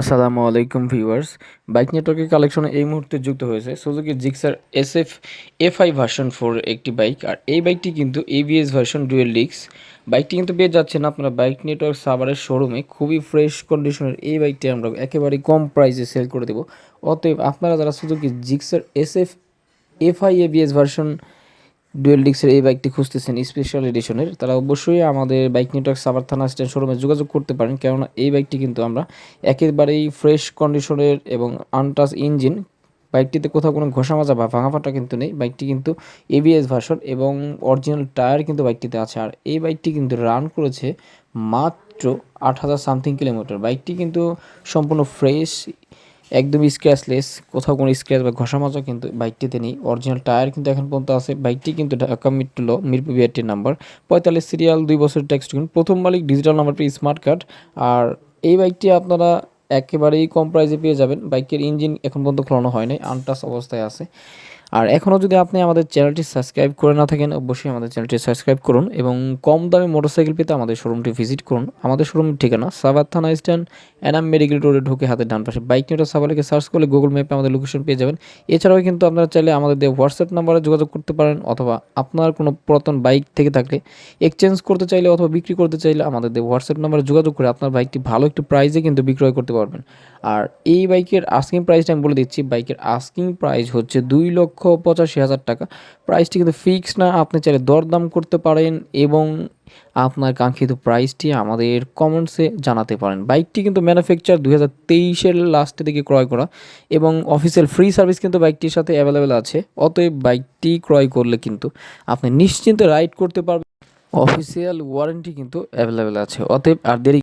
আসসালামু আলাইকুম viewers. Bike নেটওয়ার্কের কালেকশনে এই মুহূর্তে যুক্ত হয়েছে Suzuki Gixxer S F FI version four একটি বাইক। আর এই বাইকটি কিন্তু এবিএস ভার্সন ডুয়েল ডিক্স বাইকটি কিন্তু পেয়ে যাচ্ছেন আপনারা বাইক নেটওয়ার্ক সাভারের শোরুমে খুবই ফ্রেশ কন্ডিশনের এই বাইকটি আমরা একেবারে কম প্রাইসে সেল করে দেবো। অতএব আপনারা যারা Suzuki Gixxer S F FI ABS version dual ডিক্সের এই বাইকটি খুঁজতেছেন স্পেশাল এডিশনের তারা অবশ্যই আমাদের বাইক নেটওয়ার্ক সাভার থানা স্ট্যান্ড শোরুমে যোগাযোগ করতে পারেন, কেননা এই বাইকটি কিন্তু আমরা একেবারেই ফ্রেশ কন্ডিশনের এবং আনটাচ ইঞ্জিন বাইকটিতে কোথাও কোনো ঘষা মাজা বা ভাঙাফাটা কিন্তু নেই। বাইকটি কিন্তু এবিএস ভার্সন এবং অরিজিনাল টায়ার কিন্তু বাইকটিতে আছে। আর এই বাইকটি কিন্তু রান করেছে মাত্র আট হাজার সামথিং কিলোমিটার বাইকটি কিন্তু সম্পূর্ণ ফ্রেশ একদমই স্ক্র্যাচলেস কোথাও কোনো স্ক্র্যাচ বা ঘষা মাজা কিন্তু বাইকটিতে নেই। অরিজিনাল টায়ার কিন্তু এখন পর্যন্ত আছে। বাইকটি কিন্তু ঢাকা মিট্টু ল মিরপুর বিআরটির নাম্বার পঁয়তাল্লিশ সিরিয়াল দুই বছর ট্যাক্স প্রথম মালিক ডিজিটাল নাম্বার পেয়ে স্মার্ট কার্ড আর এই বাইকটি আপনারা একেবারেই কম প্রাইসে পেয়ে যাবেন। বাইকের ইঞ্জিন এখন পর্যন্ত খোলানো হয় নাই আনটাস অবস্থায় আছে। আর এখনও যদি আপনি আমাদের চ্যানেলটি সাবস্ক্রাইব করে না থাকেন, অবশ্যই আমাদের চ্যানেলটি সাবস্ক্রাইব করুন এবং কম দামে মোটরসাইকেল পেতে আমাদের শোরুমটি ভিজিট করুন। আমাদের শোরুমের ঠিকানা সাবাত থানা স্ট্যান্ড এনাম মেডিকেল রোডে ঢুকে হাতের ডান পাশে বাইক নিয়ে সাবালিকে সার্চ করলে গুগল ম্যাপে আমাদের লোকেশন পেয়ে যাবেন। এছাড়াও কিন্তু আপনারা চাইলে আমাদের দিয়ে হোয়াটসঅ্যাপ নাম্বারে যোগাযোগ করতে পারেন অথবা আপনার কোনো পুরাতন বাইক থেকে থাকলে এক্সচেঞ্জ করতে চাইলে অথবা বিক্রি করতে চাইলে আমাদের দিয়ে হোয়াটসঅ্যাপ নাম্বারে যোগাযোগ করে আপনার বাইকটি ভালো একটু প্রাইসে কিন্তু বিক্রয় করতে পারবেন। আর এই বাইকের আস্কিং প্রাইসটা আমি বলে দিচ্ছি, বাইকের আস্কিং প্রাইস হচ্ছে দুই লক্ষ পঁচাশি হাজার টাকা। প্রাইসটি কিন্তু ফিক্স না, আপনি চাইলে দরদাম করতে পারেন এবং আপনার কাঙ্ক্ষিত প্রাইসটি আমাদের কমেন্টসে জানাতে পারেন। বাইকটি কিন্তু ম্যানুফ্যাকচার দুই হাজার তেইশের লাস্টের দিকে ক্রয় করা এবং অফিসিয়াল ফ্রি সার্ভিস কিন্তু বাইকটির সাথে অ্যাভেলেবেল আছে। অতএব বাইকটি ক্রয় করলে কিন্তু আপনি নিশ্চিন্তে রাইড করতে পারবেন। অফিসিয়াল ওয়ারেন্টি কিন্তু অ্যাভেলেবেল আছে। অতএব আর দেরি